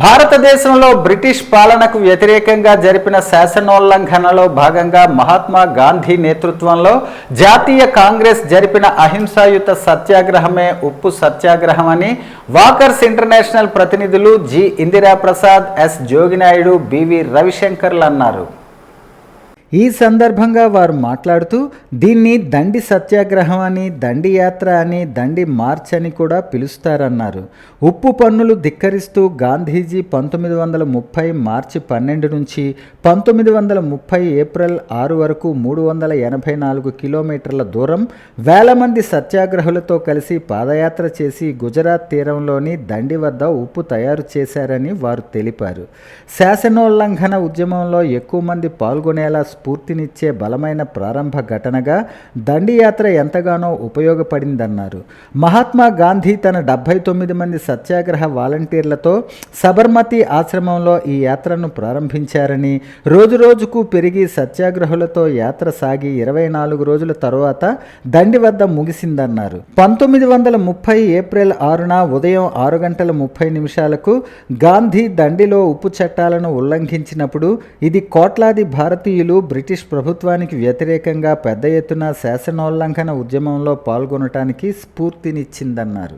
భారతదేశంలో బ్రిటిష్ పాలనకు వ్యతిరేకంగా జరిపిన శాసనోల్లంఘనలో భాగంగా మహాత్మా గాంధీ నేతృత్వంలో జాతీయ కాంగ్రెస్ జరిపిన అహింసాయుత సత్యాగ్రహమే ఉప్పు సత్యాగ్రహం అని వాకర్స్ ఇంటర్నేషనల్ ప్రతినిధులు G. Indiraprasad S. Joginaidu B V రవిశంకర్లు అన్నారు. ఈ సందర్భంగా వారు మాట్లాడుతూ దీన్ని దండి సత్యాగ్రహం అని దండి యాత్ర అని దండి మార్చ్ అని కూడా పిలుస్తారన్నారు. ఉప్పు పన్నులు ధిక్కరిస్తూ గాంధీజీ పంతొమ్మిది వందల ముప్పై మార్చి పన్నెండు నుంచి పంతొమ్మిది వందల ముప్పై ఏప్రిల్ ఆరు వరకు మూడు వందల ఎనభై నాలుగు కిలోమీటర్ల దూరం వేల మంది సత్యాగ్రహులతో కలిసి పాదయాత్ర చేసి గుజరాత్ తీరంలోని దండి వద్ద ఉప్పు తయారు చేశారని వారు తెలిపారు. శాసనోల్లంఘన ఉద్యమంలో ఎక్కువ మంది పాల్గొనేలా స్ఫూర్తినిచ్చే బలమైన ప్రారంభ ఘటనగా దండియాత్ర ఎంతగానో ఉపయోగపడిందన్నారు. మహాత్మా గాంధీ తన డెబ్భై తొమ్మిది మంది సత్యాగ్రహ వాలంటీర్లతో సబర్మతి ఆశ్రమంలో ఈ యాత్రను ప్రారంభించారని రోజురోజుకు పెరిగి సత్యాగ్రహులతో యాత్ర సాగి ఇరవై నాలుగు రోజుల తరువాత దండి వద్ద ముగిసిందన్నారు. పంతొమ్మిది వందల ముప్పై ఏప్రిల్ ఆరున ఉదయం ఆరు గంటల ముప్పై నిమిషాలకు గాంధీ దండిలో ఉప్పు చట్టాలను ఉల్లంఘించినప్పుడు ఇది కోట్లాది భారతీయులు బ్రిటిష్ ప్రభుత్వానికి వ్యతిరేకంగా పెద్ద ఎత్తున శాసనోల్లంఘన ఉద్యమంలో పాల్గొనటానికి స్ఫూర్తినిచ్చిందన్నారు.